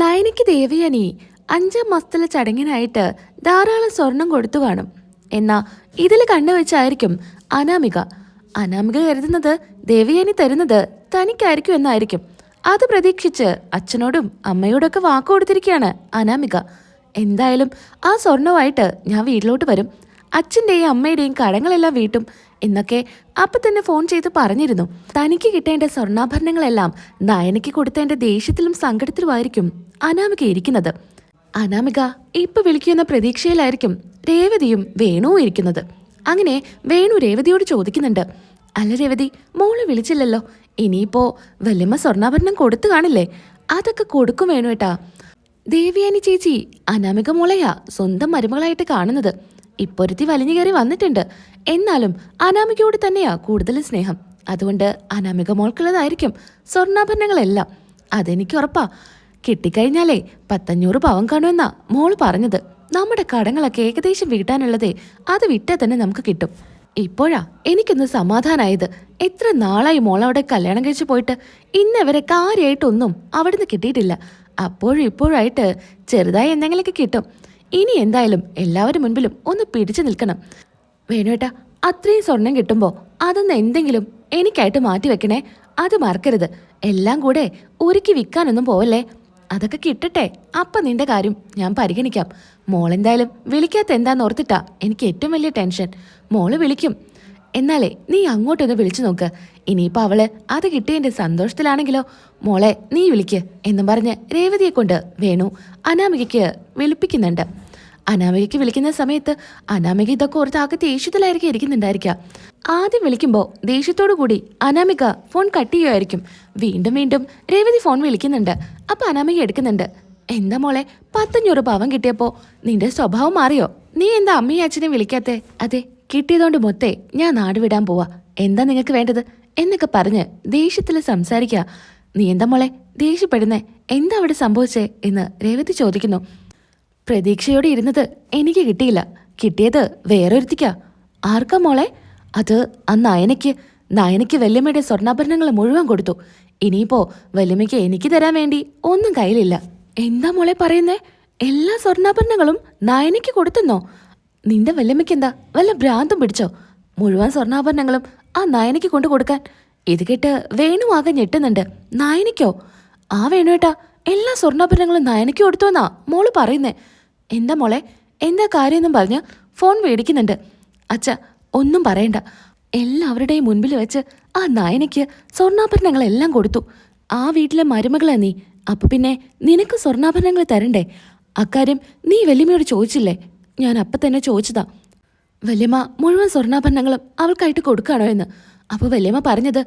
നയനയ്ക്ക് ദേവയാനി അഞ്ചാം മാസത്തിലെ ചടങ്ങിനായിട്ട് ധാരാളം സ്വർണം കൊടുത്തു കാണും. എന്നാ ഇതിൽ കണ്ടുവച്ചായിരിക്കും അനാമിക. അനാമിക കരുതുന്നത് ദേവയാനി തരുന്നത് തനിക്കായിരിക്കും എന്നായിരിക്കും. അത് പ്രതീക്ഷിച്ച് അച്ഛനോടും അമ്മയോടൊക്കെ വാക്ക് കൊടുത്തിരിക്കുകയാണ് അനാമിക. എന്തായാലും ആ സ്വർണവുമായിട്ട് ഞാൻ വീട്ടിലോട്ട് വരും. അച്ഛന്റെയും അമ്മയുടെയും കടങ്ങളെല്ലാം വീട്ടും എന്നൊക്കെ അപ്പം തന്നെ ഫോൺ ചെയ്ത് പറഞ്ഞിരുന്നു. തനിക്ക് കിട്ടേണ്ട സ്വർണാഭരണങ്ങളെല്ലാം നയനയ്ക്ക് കൊടുത്തേണ്ട ദേഷ്യത്തിലും സങ്കടത്തിലുമായിരിക്കും അനാമിക ഇരിക്കുന്നത്. അനാമിക ഇപ്പൊ വിളിക്കുന്ന പ്രതീക്ഷയിലായിരിക്കും രേവതിയും വേണുവും ഇരിക്കുന്നത്. അങ്ങനെ വേണു രേവതിയോട് ചോദിക്കുന്നുണ്ട്. അല്ല രേവതി മോൾ വിളിച്ചില്ലല്ലോ. ഇനിയിപ്പോ വല്യമ്മ സ്വർണാഭരണം കൊടുത്തു കാണില്ലേ? അതൊക്കെ കൊടുക്കും വേണു ഏട്ടാ. ദേവിയാനി ചേച്ചി അനാമിക മോളെയാ സ്വന്തം മരുമകളായിട്ട് കാണുന്നത്. ഇപ്പൊരുത്തി വലിഞ്ഞു കയറി വന്നിട്ടുണ്ട്. എന്നാലും അനാമികയോട് തന്നെയാ കൂടുതൽ സ്നേഹം. അതുകൊണ്ട് അനാമിക മോൾക്കുള്ളതായിരിക്കും സ്വർണാഭരണങ്ങളെല്ലാം. അതെനിക്ക് ഉറപ്പാ. കിട്ടിക്കഴിഞ്ഞാലേ പത്തഞ്ഞൂറ് പവൻ കാണുമെന്നാ മോൾ പറഞ്ഞത്. നമ്മുടെ കടങ്ങളൊക്കെ ഏകദേശം വീട്ടാനുള്ളതേ അത് വിറ്റാൽ തന്നെ നമുക്ക് കിട്ടും. ഇപ്പോഴാ എനിക്കൊന്ന് സമാധാനായത്. എത്ര നാളായി മോളവിടെ കല്യാണം കഴിച്ചു പോയിട്ട്? ഇന്നവരെ കാര്യമായിട്ടൊന്നും അവിടുന്ന് കിട്ടിയിട്ടില്ല. അപ്പോഴും ഇപ്പോഴായിട്ട് ചെറുതായി എന്തെങ്കിലുമൊക്കെ കിട്ടും. ഇനി എന്തായാലും എല്ലാവരും മുൻപിലും ഒന്ന് പിടിച്ചു നിൽക്കണം. വേണുവേട്ടാ അത്രയും സ്വർണം കിട്ടുമ്പോൾ അതൊന്ന് എന്തെങ്കിലും എനിക്കായിട്ട് മാറ്റി വെക്കണേ? അത് മറക്കരുത്. എല്ലാം കൂടെ ഒരുക്കി വിൽക്കാനൊന്നും പോവല്ലേ? അതൊക്കെ കിട്ടട്ടെ. അപ്പൊ നിന്റെ കാര്യം ഞാൻ പരിഗണിക്കാം. മോളെന്തായാലും വിളിക്കാത്ത എന്താന്ന് ഓർത്തിട്ടാ എനിക്ക് ഏറ്റവും വലിയ ടെൻഷൻ. മോൾ വിളിക്കും. എന്നാലേ നീ അങ്ങോട്ടൊന്ന് വിളിച്ചു നോക്ക്. ഇനിയിപ്പോൾ അവൾ അത് കിട്ടിയതിന്റെ സന്തോഷത്തിലാണെങ്കിലോ? മോളെ നീ വിളിക്ക് എന്നും പറഞ്ഞ് രേവതിയെ കൊണ്ട് വേണു അനാമികയ്ക്ക് വിളിപ്പിക്കുന്നുണ്ട്. അനാമികയ്ക്ക് വിളിക്കുന്ന സമയത്ത് അനാമിക ഇതൊക്കെ ഓർത്ത് ആകെ ദേഷ്യത്തിലായിരിക്കും ഇരിക്കുന്നുണ്ടായിരിക്കുക ആദ്യം വിളിക്കുമ്പോൾ ദേഷ്യത്തോടു കൂടി അനാമിക ഫോൺ കട്ട് ചെയ്യുമായിരിക്കും വീണ്ടും വീണ്ടും രേവതി ഫോൺ വിളിക്കുന്നുണ്ട്. അപ്പം അനാമിക എടുക്കുന്നുണ്ട്. എന്താ മോളെ പത്തഞ്ഞൂറ് പാവം കിട്ടിയപ്പോൾ നിന്റെ സ്വഭാവം മാറിയോ? നീ എന്താ അമ്മയും അച്ഛനെയും വിളിക്കാത്തേ? അതെ കിട്ടിയതുകൊണ്ട് മൊത്തേ ഞാൻ നാട് വിടാൻ പോവാ. എന്താ നിങ്ങൾക്ക് വേണ്ടത്? എന്നൊക്കെ പറഞ്ഞ് ദേഷ്യത്തിൽ സംസാരിക്കുക നീ എന്താ മോളെ ദേഷ്യപ്പെടുന്നേ? എന്താ അവിടെ സംഭവിച്ചേ? എന്ന് രേവതി ചോദിക്കുന്നു. പ്രതീക്ഷയോടെ ഇരുന്നത് എനിക്ക് കിട്ടിയില്ല. കിട്ടിയത് വേറൊരുത്തിക്കാ. ആർക്കാ മോളെ? അത് ആ നയനയ്ക്ക്. നയനയ്ക്ക് വല്യമ്മയുടെ സ്വർണാഭരണങ്ങൾ മുഴുവൻ കൊടുത്തു. ഇനിയിപ്പോ വല്യമ്മയ്ക്ക് എനിക്ക് തരാൻ വേണ്ടി ഒന്നും കയ്യിലില്ല. എന്താ മോളെ പറയുന്നേ? എല്ലാ സ്വർണാഭരണങ്ങളും നയനയ്ക്ക് കൊടുത്തെന്നോ? നിന്റെ വല്യമ്മയ്ക്ക് എന്താ വല്ല ഭ്രാന്തം പിടിച്ചോ? മുഴുവൻ സ്വർണാഭരണങ്ങളും ആ നയനയ്ക്ക് കൊണ്ടു കൊടുക്കാൻ. ഇത് കേട്ട് വേണുവാകെ ഞെട്ടുന്നുണ്ട്. നയനയ്ക്കോ? ആ വേണുവേട്ടാ എല്ലാ സ്വർണാഭരണങ്ങളും നയനയ്ക്ക് കൊടുത്തോന്നാ മോൾ പറയുന്നേ. എന്താ മോളെ? എന്താ കാര്യമെന്നും പറഞ്ഞ് ഫോൺ മേടിക്കുന്നുണ്ട്. അച്ഛ ഒന്നും പറയണ്ട. എല്ലാവരുടെയും മുൻപിൽ വെച്ച് ആ നായനയ്ക്ക് സ്വർണാഭരണങ്ങളെല്ലാം കൊടുത്തു. ആ വീട്ടിലെ മരുമകളാ നീ. അപ്പൊ പിന്നെ നിനക്ക് സ്വർണാഭരണങ്ങൾ തരണ്ടേ? അക്കാര്യം നീ വല്യമ്മയോട് ചോദിച്ചില്ലേ? ഞാൻ അപ്പൊ തന്നെ ചോദിച്ചതാ. വല്യമ്മ മുഴുവൻ സ്വർണാഭരണങ്ങളും അവൾക്കായിട്ട് കൊടുക്കാണോ എന്ന്. അപ്പോൾ വല്യമ്മ പറഞ്ഞത്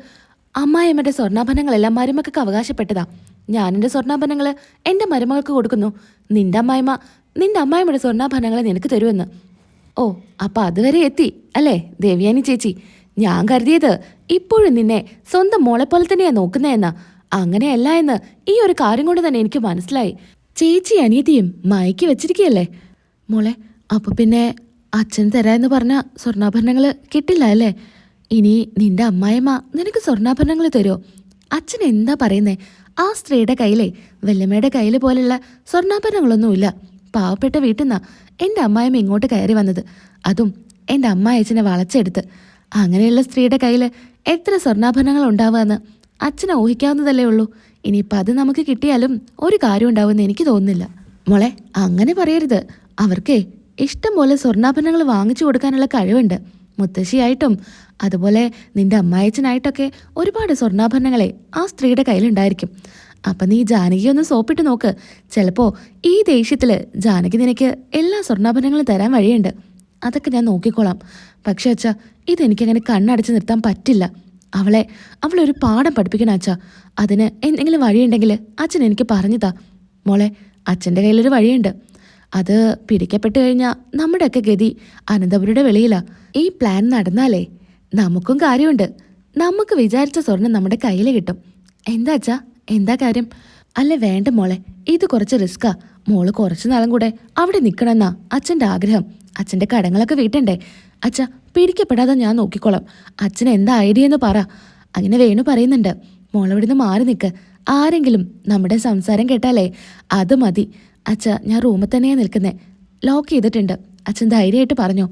അമ്മായിയമ്മയുടെ സ്വർണാഭരണങ്ങളെല്ലാം മരുമക്കൾക്ക് അവകാശപ്പെട്ടതാ. ഞാൻ എന്റെ സ്വർണാഭരണങ്ങൾ എന്റെ മരുമകൾക്ക് കൊടുക്കുന്നു. നിന്റെ അമ്മായിമ്മ നിന്റെ അമ്മായിമ്മയുടെ സ്വർണാഭരണങ്ങളെ നിനക്ക് തരുമെന്ന്. ഓ അപ്പൊ അതുവരെ എത്തി അല്ലേ? ദേവ്യാനി ചേച്ചി ഞാൻ കരുതിയത് ഇപ്പോഴും നിന്നെ സ്വന്തം മോളെ പോലെ തന്നെയാ നോക്കുന്നതെന്നാ. അങ്ങനെയല്ല എന്ന് ഈ ഒരു കാര്യം കൊണ്ട് തന്നെ എനിക്ക് മനസ്സിലായി. ചേച്ചി അനിയത്തിയും മയക്കി വെച്ചിരിക്കുകയല്ലേ? മോളെ അപ്പൊ പിന്നെ അച്ഛൻ തരാന്ന് പറഞ്ഞ സ്വർണാഭരണങ്ങൾ കിട്ടില്ല അല്ലേ? ഇനി നിന്റെ അമ്മായിമ്മ നിനക്ക് സ്വർണാഭരണങ്ങൾ തരുമോ അച്ഛൻ എന്താ പറയുന്നേ? ആ സ്ത്രീയുടെ കയ്യിലെ വെല്ലമ്മയുടെ കയ്യിൽ പോലെയുള്ള സ്വർണാഭരണങ്ങളൊന്നുമില്ല. പാവപ്പെട്ട വീട്ടിൽ നിന്നാണ് എന്റെ അമ്മായിമ്മ ഇങ്ങോട്ട് കയറി വന്നത്. അതും എന്റെ അമ്മായച്ചനെ വളച്ചെടുത്ത്. അങ്ങനെയുള്ള സ്ത്രീയുടെ കയ്യിൽ എത്ര സ്വർണാഭരണങ്ങൾ ഉണ്ടാവുമെന്ന് അച്ഛനെ ഊഹിക്കാവുന്നതല്ലേ ഉള്ളൂ. ഇനിയിപ്പോൾ അത് നമുക്ക് കിട്ടിയാലും ഒരു കാര്യം ഉണ്ടാവുമെന്ന് എനിക്ക് തോന്നുന്നില്ല. മോളെ അങ്ങനെ പറയരുത്. അവർക്കേ ഇഷ്ടം പോലെ സ്വർണാഭരണങ്ങൾ വാങ്ങിച്ചു കൊടുക്കാനുള്ള കഴിവുണ്ട്. മുത്തശ്ശിയായിട്ടും അതുപോലെ നിന്റെ അമ്മായച്ചനായിട്ടൊക്കെ ഒരുപാട് സ്വർണാഭരണങ്ങളെ ആ സ്ത്രീയുടെ കയ്യിലുണ്ടായിരിക്കും. അപ്പൊ നീ ജാനകി ഒന്ന് സോപ്പിട്ട് നോക്ക്. ചിലപ്പോ ഈ ദേഷ്യത്തിൽ ജാനകി നിനക്ക് എല്ലാ സ്വർണാഭരണങ്ങളും തരാൻ വഴിയുണ്ട്. അതൊക്കെ ഞാൻ നോക്കിക്കോളാം. പക്ഷെ അച്ഛാ ഇതെനിക്കങ്ങനെ കണ്ണടച്ച് നിർത്താൻ പറ്റില്ല. അവളെ അവളൊരു പാഠം പഠിപ്പിക്കണം അച്ഛാ. അതിന് എന്തെങ്കിലും വഴിയുണ്ടെങ്കിൽ അച്ഛൻ എനിക്ക് പറഞ്ഞതാ. മോളെ അച്ഛന്റെ കയ്യിലൊരു വഴിയുണ്ട്. അത് പിടിക്കപ്പെട്ട് കഴിഞ്ഞാൽ നമ്മുടെയൊക്കെ ഗതി അനന്തപുരയുടെ വെളിയിലാ. ഈ പ്ലാൻ നടന്നാലേ നമുക്കും കാര്യമുണ്ട്. നമുക്ക് വിചാരിച്ച സ്വർണം നമ്മുടെ കയ്യിൽ കിട്ടും. എന്താ അച്ഛാ? എന്താ കാര്യം? അല്ല വേണ്ട മോളെ. ഇത് കുറച്ച് റിസ്ക്കാ. മോൾ കുറച്ച് നാളും കൂടെ അവിടെ നിൽക്കണമെന്നാ അച്ഛന്റെ ആഗ്രഹം. അച്ഛന്റെ കടങ്ങളൊക്കെ വീട്ടണ്ടേ. അച്ഛ പിടിക്കപ്പെടാതെ ഞാൻ നോക്കിക്കോളാം. അച്ഛൻ എന്താ ഐഡിയ എന്ന് പറ. അങ്ങനെ വേണു പറയുന്നുണ്ട്. മോളവിടുന്ന് മാറി നിൽക്ക് ആരെങ്കിലും നമ്മുടെ സംസാരം കേട്ടാലേ അത് മതി. അച്ഛ ഞാൻ റൂമിൽ തന്നെയാണ് നിൽക്കുന്നത് ലോക്ക് ചെയ്തിട്ടുണ്ട്. അച്ഛൻ ധൈര്യമായിട്ട് പറഞ്ഞു.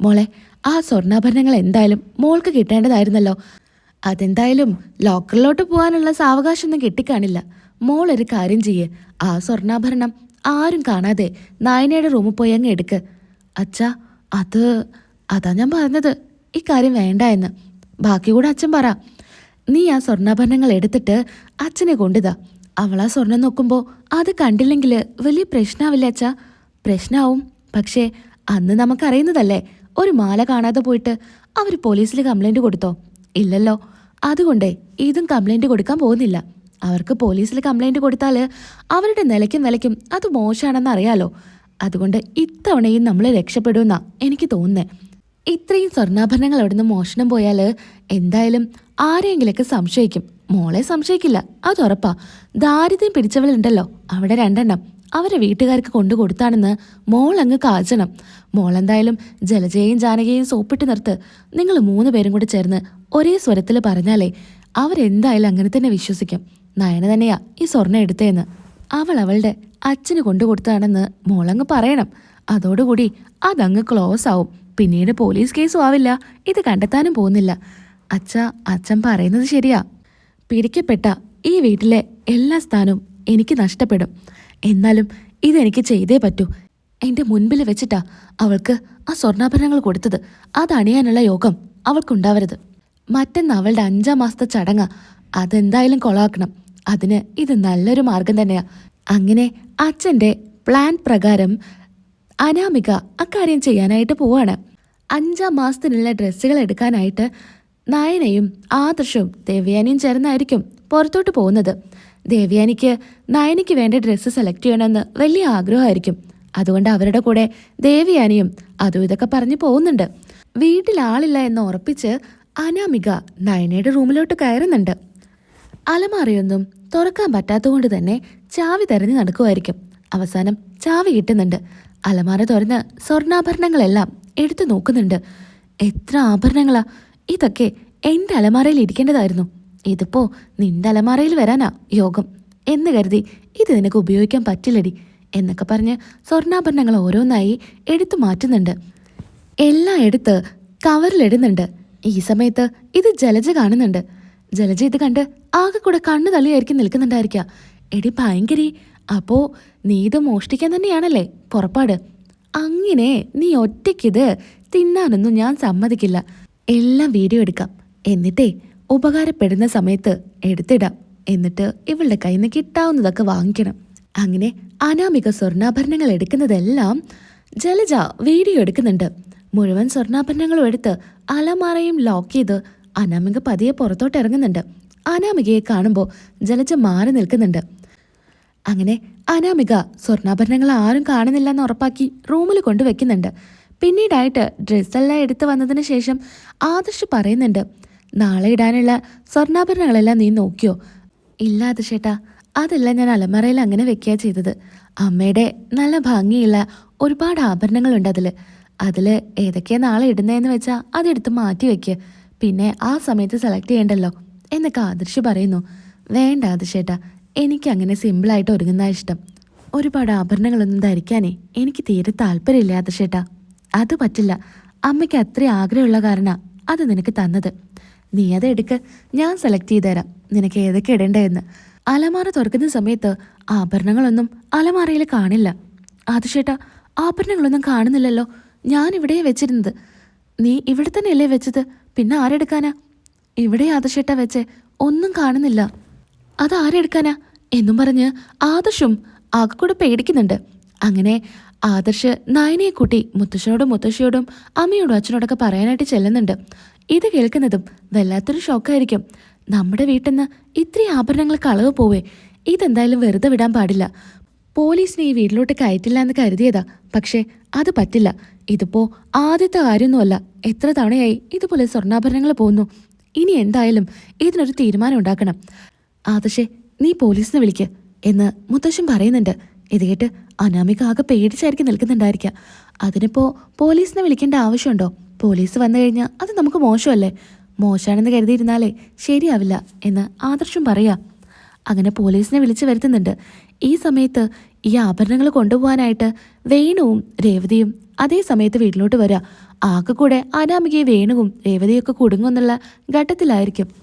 മോളെ ആ സ്വർണാഭരണങ്ങൾ എന്തായാലും മോൾക്ക് കിട്ടേണ്ടതായിരുന്നല്ലോ. അതെന്തായാലും ലോക്കറിലോട്ട് പോകാനുള്ള സാവകാശമൊന്നും കിട്ടിക്കാണില്ല. മോളൊരു കാര്യം ചെയ്യേ. ആ സ്വർണാഭരണം ആരും കാണാതെ നായനയുടെ റൂമിൽ പോയി അങ്ങ് എടുക്ക്. അച്ഛാ അത് അതാ ഞാൻ പറഞ്ഞത്. ഇക്കാര്യം വേണ്ട എന്ന്. ബാക്കി കൂടെ അച്ഛൻ പറ. നീ ആ സ്വർണാഭരണങ്ങൾ എടുത്തിട്ട് അച്ഛനെ കൊണ്ടുതാ. അവൾ ആ സ്വർണം നോക്കുമ്പോൾ അത് കണ്ടില്ലെങ്കിൽ വലിയ പ്രശ്നമാവില്ല അച്ഛാ? പ്രശ്നമാവും പക്ഷേ അന്ന് നമുക്കറിയുന്നതല്ലേ? ഒരു മാല കാണാതെ പോയിട്ട് അവർ പോലീസിൽ കംപ്ലൈന്റ് കൊടുത്തോ? ഇല്ലല്ലോ. അതുകൊണ്ടേ ഇതും കംപ്ലൈന്റ് കൊടുക്കാൻ പോകുന്നില്ല. അവർക്ക് പോലീസിൽ കംപ്ലൈന്റ് കൊടുത്താൽ അവരുടെ നിലയ്ക്കും നിലയ്ക്കും അത് മോശമാണെന്ന് അറിയാലോ. അതുകൊണ്ട് ഇത്തവണയും നമ്മൾ രക്ഷപ്പെടുമെന്നാണ് എനിക്ക് തോന്നുന്നത് ഇത്രയും സ്വർണാഭരണങ്ങൾ അവിടുന്ന് മോഷണം പോയാൽ എന്തായാലും ആരെങ്കിലൊക്കെ സംശയിക്കും. മോളെ സംശയിക്കില്ല. അത് ഉറപ്പാ. ദാരിദ്ര്യം പിടിച്ചവളുണ്ടല്ലോ. അവിടെ രണ്ടെണ്ണം. അവരെ വീട്ടുകാർക്ക് കൊണ്ടു കൊടുത്താണെന്ന് മോൾ അങ്ങ് കാച്ചണം മോളെന്തായാലും ജലജയും ജാനകിയെയും സോപ്പിട്ട് നിർത്ത് നിങ്ങൾ മൂന്ന് പേരും കൂടി ചേർന്ന് ഒരേ സ്വരത്തിൽ പറഞ്ഞാലേ അവരെന്തായാലും അങ്ങനെ തന്നെ വിശ്വസിക്കും. നയന തന്നെയാ ഈ സ്വർണം എടുത്തേന്ന്. അവൾ അവളുടെ അച്ഛന് കൊണ്ടു കൊടുത്താണെന്ന് മോളങ്ങ് പറയണം. അതോടുകൂടി അതങ്ങ് ക്ലോസ് ആവും. പിന്നീട് പോലീസ് കേസും ആവില്ല. ഇത് കണ്ടെത്താനും പോകുന്നില്ല. അച്ഛ അച്ഛൻ പറയുന്നത് ശരിയാ. പിടിക്കപ്പെട്ട ഈ വീട്ടിലെ എല്ലാ സ്ഥാനവും എനിക്ക് നഷ്ടപ്പെടും. എന്നാലും ഇതെനിക്ക് ചെയ്തേ പറ്റൂ. എന്റെ മുൻപിൽ വെച്ചിട്ടാ അവൾക്ക് ആ സ്വർണാഭരണങ്ങൾ കൊടുത്തത്. അത് അണിയാനുള്ള യോഗം അവൾക്കുണ്ടാവരുത്. മറ്റെന്ന് അവളുടെ അഞ്ചാം മാസത്തെ ചടങ്ങ. അതെന്തായാലും കൊളാക്കണം. അതിന് ഇത് നല്ലൊരു മാർഗം തന്നെയാ. അങ്ങനെ അച്ഛന്റെ പ്ലാൻ പ്രകാരം അനാമിക അക്കാര്യം ചെയ്യാനായിട്ട് പോവാണ്. അഞ്ചാം മാസത്തിനുള്ള ഡ്രസ്സുകൾ എടുക്കാനായിട്ട് നയനയും ആദർശവും ദേവയാനിയും ചേർന്നായിരിക്കും പുറത്തോട്ട് പോകുന്നത്. ദേവയാനിക്ക് നയനിക്ക് വേണ്ട ഡ്രസ്സ് സെലക്ട് ചെയ്യണമെന്ന് വലിയ ആഗ്രഹമായിരിക്കും. അതുകൊണ്ട് അവരുടെ കൂടെ ദേവിയാനിയും അതും ഇതൊക്കെ പറഞ്ഞു പോകുന്നുണ്ട്. വീട്ടിൽ ആളില്ല എന്ന് ഉറപ്പിച്ച് അനാമിക നയനയുടെ റൂമിലോട്ട് കയറുന്നുണ്ട്. അലമാറിയൊന്നും തുറക്കാൻ പറ്റാത്തതുകൊണ്ട് തന്നെ ചാവി തെരഞ്ഞു നടക്കുമായിരിക്കും. അവസാനം ചാവി കിട്ടുന്നുണ്ട്. അലമാര തുറന്ന് സ്വർണാഭരണങ്ങളെല്ലാം എടുത്തു നോക്കുന്നുണ്ട്. എത്ര ആഭരണങ്ങളാ? ഇതൊക്കെ എന്റെ അലമാരയിൽ ഇരിക്കേണ്ടതായിരുന്നു. ഇതിപ്പോ നിന്റെ അലമാറയിൽ വരാനാ യോഗം. എന്ന് കരുതി ഇത് നിനക്ക് ഉപയോഗിക്കാൻ പറ്റില്ലടി എന്നൊക്കെ പറഞ്ഞ് സ്വർണാഭരണങ്ങൾ ഓരോന്നായി എടുത്തു മാറ്റുന്നുണ്ട്. എല്ലാം എടുത്ത് കവറിലിടുന്നുണ്ട്. ഈ സമയത്ത് ഇത് ജലജ കാണുന്നുണ്ട്. ജലജ ഇത് കണ്ട് ആകെ കൂടെ കണ്ണു തള്ളിയായിരിക്കും നിൽക്കുന്നുണ്ടായിരിക്കാം. എടി ഭയങ്കരി അപ്പോ നീ ഇത് മോഷ്ടിക്കാൻ തന്നെയാണല്ലേ? പുറപ്പാട്. അങ്ങനെ നീ ഒറ്റയ്ക്കിത് തിന്നാനൊന്നും ഞാൻ സമ്മതിക്കില്ല. എല്ലാം വീഡിയോ എടുക്കാം. എന്നിട്ടേ ഉപകാരപ്പെടുന്ന സമയത്ത് എടുത്തിടാം. എന്നിട്ട് ഇവളുടെ കയ്യിൽ നിന്ന് കിട്ടാവുന്നതൊക്കെ വാങ്ങിക്കണം. അങ്ങനെ അനാമിക സ്വർണാഭരണങ്ങൾ എടുക്കുന്നതെല്ലാം ജലജ വീഡിയോ എടുക്കുന്നുണ്ട്. മുഴുവൻ സ്വർണാഭരണങ്ങളും എടുത്ത് അലമാറയും ലോക്ക് ചെയ്ത് അനാമിക പതിയെ പുറത്തോട്ട് ഇറങ്ങുന്നുണ്ട്. അനാമികയെ കാണുമ്പോൾ ജലജ മാറി നിൽക്കുന്നുണ്ട്. അങ്ങനെ അനാമിക സ്വർണാഭരണങ്ങൾ ആരും കാണുന്നില്ല എന്ന് ഉറപ്പാക്കി റൂമിൽ കൊണ്ടുവെക്കുന്നുണ്ട്. പിന്നീടായിട്ട് ഡ്രസ്സെല്ലാം എടുത്തു വന്നതിന് ശേഷം ആദർശ് പറയുന്നുണ്ട് നാളെ ഇടാനുള്ള സ്വർണാഭരണങ്ങളെല്ലാം നീ നോക്കിയോ? ഇല്ല അത് ചേട്ടാ അതെല്ലാം ഞാൻ അലമറയിൽ അങ്ങനെ വെക്കുക ചെയ്തത്. അമ്മയുടെ നല്ല ഭംഗിയുള്ള ഒരുപാട് ആഭരണങ്ങളുണ്ട് അതിൽ അതിൽ ഏതൊക്കെയാ നാളെ ഇടുന്നതെന്ന് വെച്ചാൽ അതെടുത്ത് മാറ്റി വെക്കുക പിന്നെ ആ സമയത്ത് സെലക്ട് ചെയ്യണ്ടല്ലോ എന്നൊക്കെ ആദർശ് പറയുന്നു. വേണ്ട ആദർശേട്ടാ എനിക്ക് അങ്ങനെ സിമ്പിളായിട്ട് ഒരുങ്ങുന്ന ഇഷ്ടം. ഒരുപാട് ആഭരണങ്ങളൊന്നും ധരിക്കാനേ എനിക്ക് തീരെ താല്പര്യമില്ല ചേട്ടാ. അത് പറ്റില്ല. അമ്മയ്ക്ക് അത്രയും ആഗ്രഹമുള്ള കാരണ അത് നിനക്ക് തന്നത്. നീ അത് എടുക്ക്. ഞാൻ സെലക്ട് ചെയ്ത് തരാം നിനക്ക് ഏതൊക്കെ ഇടേണ്ടതെന്ന്. അലമാര തുറക്കുന്ന സമയത്ത് ആഭരണങ്ങളൊന്നും അലമാരയിൽ കാണില്ല. അത് ചേട്ടാ ആഭരണങ്ങളൊന്നും കാണുന്നില്ലല്ലോ. ഞാൻ ഇവിടെയേ വെച്ചിരുന്നത്. നീ ഇവിടെ തന്നെയല്ലേ വെച്ചത്? പിന്നെ ആരെടുക്കാനാ? ഇവിടെ ആദർശേട്ടാ വെച്ചേ. ഒന്നും കാണുന്നില്ല. അത് ആരെടുക്കാനാ? എന്നും പറഞ്ഞ് ആദർശും ആകെക്കൂടെ പേടിക്കുന്നുണ്ട്. അങ്ങനെ ആദർശ് നയനയെ കൂട്ടി മുത്തശ്ശനോടും മുത്തശ്ശിയോടും അമ്മയോടും അച്ഛനോടൊക്കെ പറയാനായിട്ട് ചെല്ലുന്നുണ്ട്. ഇത് കേൾക്കുന്നതും വല്ലാത്തൊരു ഷോക്കായിരിക്കും. നമ്മുടെ വീട്ടിൽ നിന്ന് ഇത്രയും ആഭരണങ്ങൾ കളവ് പോവേ. ഇതെന്തായാലും വെറുതെ വിടാൻ പാടില്ല. പോലീസിനെ ഈ വീട്ടിലോട്ട് കയറ്റില്ല എന്ന് കരുതിയതാ. പക്ഷേ അത് പറ്റില്ല. ഇതിപ്പോ ആദ്യത്തെ കാര്യമൊന്നുമല്ല. എത്ര തവണയായി ഇതുപോലെ സ്വർണാഭരണങ്ങൾ പോകുന്നു ഇനി എന്തായാലും ഇതിനൊരു തീരുമാനം ഉണ്ടാക്കണം. ആദർശേ നീ പോലീസിനെ വിളിക്ക് എന്ന് മുത്തശ്ശൻ പറയുന്നുണ്ട്. ഇത് കേട്ട് അനാമിക ആകെ പേടിച്ചായിരിക്കും നിൽക്കുന്നുണ്ടായിരിക്കാം. അതിനിപ്പോ പോലീസിനെ വിളിക്കേണ്ട ആവശ്യമുണ്ടോ? പോലീസ് വന്നു കഴിഞ്ഞാൽ അത് നമുക്ക് മോശമല്ലേ? മോശമാണെന്ന് കരുതിയിരുന്നാലേ ശരിയാവില്ല എന്ന് ആദർശം പറയാ. അങ്ങനെ പോലീസിനെ വിളിച്ചു വരുത്തുന്നുണ്ട്. ഈ സമയത്ത് ഈ ആഭരണങ്ങൾ കൊണ്ടുപോകാനായിട്ട് വേണുവും രേവതിയും അതേ സമയത്ത് വീട്ടിലോട്ട് വരിക ആകെ കൂടെ അനാമികയെ വേണുവും രേവതിയൊക്കെ കുടുങ്ങുമെന്നുള്ള ഘട്ടത്തിലായിരിക്കും.